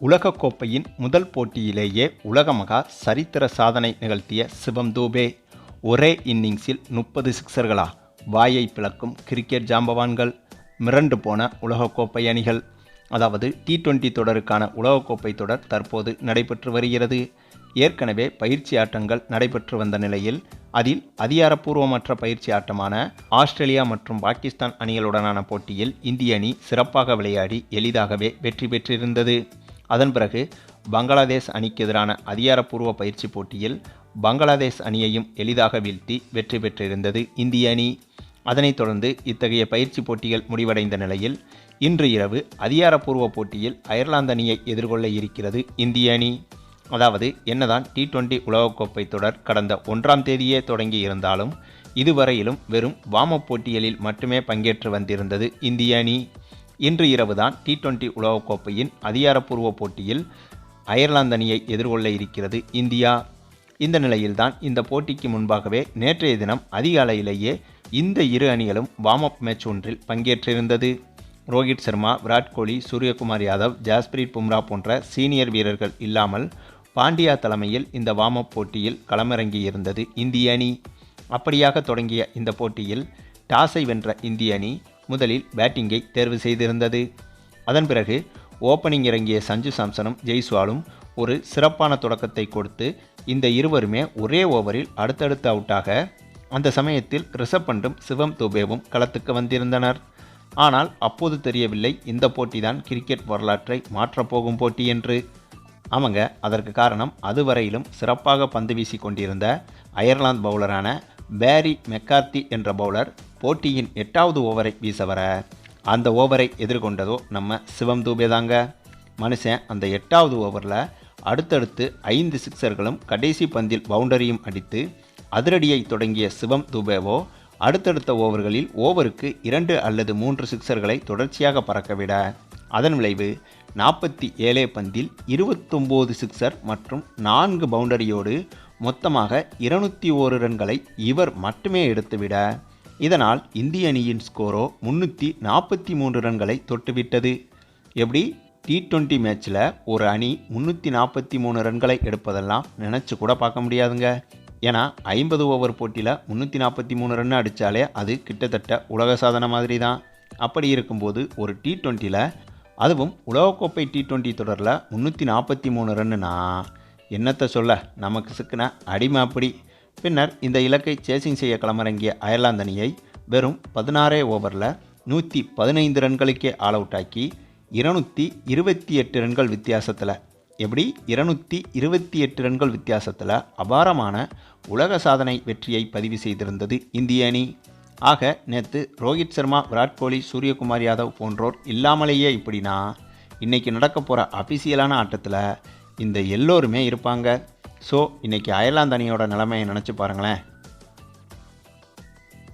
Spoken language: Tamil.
உலகக்கோப்பையின் முதல் போட்டியிலேயே உலக மகா சரித்திர சாதனை நிகழ்த்திய சிவம் தூபே ஒரே இன்னிங்ஸில் முப்பது சிக்சர்களா? வாயை பிளக்கும் கிரிக்கெட் ஜாம்பவான்கள் மிரண்டு போன உலகக்கோப்பை அணிகள். அதாவது டி டுவெண்டி தொடருக்கான உலகக்கோப்பை தொடர் தற்போது நடைபெற்று வருகிறது. ஏற்கனவே பயிற்சி ஆட்டங்கள் நடைபெற்று வந்த நிலையில் அதில் அதிகாரப்பூர்வமற்ற பயிற்சி ஆட்டமான ஆஸ்திரேலியா மற்றும் பாகிஸ்தான் அணிகளுடனான போட்டியில் இந்திய அணி சிறப்பாக விளையாடி எளிதாகவே வெற்றி பெற்றிருந்தது. அதன் பிறகு பங்களாதேஷ் அணிக்கு எதிரான அதிகாரப்பூர்வ பயிற்சி போட்டியில் பங்களாதேஷ் அணியையும் எளிதாக வீழ்த்தி வெற்றி பெற்றிருந்தது இந்திய அணி. அதனைத் தொடர்ந்து இத்தகைய பயிற்சி போட்டிகள் முடிவடைந்த நிலையில் இன்று இரவு அதிகாரப்பூர்வ போட்டியில் அயர்லாந்து அணியை எதிர்கொள்ள இருக்கிறது இந்திய அணி. அதாவது என்னதான் டி டுவெண்டி உலகக்கோப்பை தொடர் கடந்த ஒன்றாம் தேதியே தொடங்கி இருந்தாலும் இதுவரையிலும் வெறும் வாம போட்டிகளில் மட்டுமே பங்கேற்று வந்திருந்தது இந்திய அணி. இன்று இரவுதான் டி டுவெண்டி உலகக்கோப்பையின் அதிகாரப்பூர்வ போட்டியில் அயர்லாந்து அணியை எதிர்கொள்ள இருக்கிறது இந்தியா. இந்த நிலையில்தான் இந்த போட்டிக்கு முன்பாகவே நேற்றைய தினம் அதிகாலையிலேயே இந்த இரு அணிகளும் வார்ம் அப் மேட்ச் ஒன்றில் பங்கேற்றிருந்தது. ரோஹித் சர்மா விராட் கோலி சூரியகுமார் யாதவ் ஜாஸ்பிரீத் பும்ரா போன்ற சீனியர் வீரர்கள் இல்லாமல் பாண்டியா தலைமையில் இந்த வார்ம் அப் போட்டியில் களமிறங்கியிருந்தது இந்திய அணி. அப்படியாக தொடங்கிய இந்த போட்டியில் டாஸை வென்ற இந்திய அணி முதலில் பேட்டிங்கை தேர்வு செய்திருந்தது. அதன் பிறகு ஓப்பனிங் இறங்கிய சஞ்சு சாம்சனும் ஜெய்ஸ்வாலும் ஒரு சிறப்பான தொடக்கத்தை கொடுத்து இந்த இருவருமே ஒரே ஓவரில் அடுத்தடுத்து அவுட்டாக அந்த சமயத்தில் ரிஷப் பண்டும் சிவம் துபேவும் களத்துக்கு வந்திருந்தனர். ஆனால் அப்போது தெரியவில்லை இந்த போட்டிதான் கிரிக்கெட் வரலாற்றை மாற்றப்போகும் போட்டி என்று. அவங்க அதற்கு காரணம் அதுவரையிலும் சிறப்பாக பந்து வீசி கொண்டிருந்த அயர்லாந்து பவுலரான பேரி மெக்கார்த்தி என்ற பவுலர் போட்டியின் எட்டாவது ஓவரை வீச வர அந்த ஓவரை எதிர்கொண்டதோ நம்ம சிவம் தூபே தாங்க. மனுஷன் அந்த எட்டாவது ஓவரில் அடுத்தடுத்து ஐந்து சிக்சர்களும் கடைசி பந்தில் பவுண்டரியும் அடித்து அதிரடியை தொடங்கிய சிவம் தூபேவோ அடுத்தடுத்த ஓவர்களில் ஓவருக்கு இரண்டு அல்லது மூன்று சிக்சர்களை தொடர்ச்சியாக பறக்கவிட. அதன் விளைவு நாற்பத்தி ஏழே பந்தில் இருபத்தொம்போது சிக்சர் மற்றும் நான்கு பவுண்டரியோடு மொத்தமாக இருநூத்தி ஓரு ரன்களை இவர் மட்டுமே எடுத்துவிட. இதனால் இந்திய அணியின் ஸ்கோரோ முன்னூற்றி நாற்பத்தி மூன்று ரன்களை தொட்டுவிட்டது. எப்படி? டி ட்வெண்ட்டி மேட்ச்சில் ஒரு அணி முந்நூற்றி நாற்பத்தி மூணு ரன்களை எடுப்பதெல்லாம் நினச்சி கூட பார்க்க முடியாதுங்க. ஏன்னா ஐம்பது ஓவர் போட்டியில் முந்நூற்றி நாற்பத்தி மூணு ரன் அடித்தாலே அது கிட்டத்தட்ட உலக சாதனை மாதிரி தான் அப்படி இருக்கும்போது ஒரு டி டுவெண்ட்டியில் அதுவும் உலகக்கோப்பை டி ட்வெண்ட்டி தொடரில் முந்நூற்றி நாற்பத்தி மூணு ரன்னுனா என்னத்தை சொல்ல நமக்கு சிக்கின அடிமை அப்படி. பின்னர் இந்த இலக்கை சேசிங் செய்ய களமிறங்கிய அயர்லாந்து அணியை வெறும் பதினாறே ஓவரில் நூற்றி பதினைந்து ரன்களுக்கே ஆல் அவுட் ஆக்கி இருநூற்றி இருபத்தி எட்டு ரன்கள் வித்தியாசத்தில். எப்படி? இருநூற்றி இருபத்தி எட்டு ரன்கள் வித்தியாசத்தில் அபாரமான உலக சாதனை வெற்றியை பதிவு செய்திருந்தது இந்திய அணி. ஆக நேற்று ரோஹித் சர்மா விராட் கோலி சூரியகுமார் யாதவ் போன்றோர் இல்லாமலேயே இப்படின்னா இன்றைக்கி நடக்க போகிற அஃபிஷியலான ஆட்டத்தில் இந்த எல்லோருமே இருப்பாங்க. ஸோ இன்றைக்கி அயர்லாந்து அணியோட நிலைமையை நினச்சி பாருங்களேன்.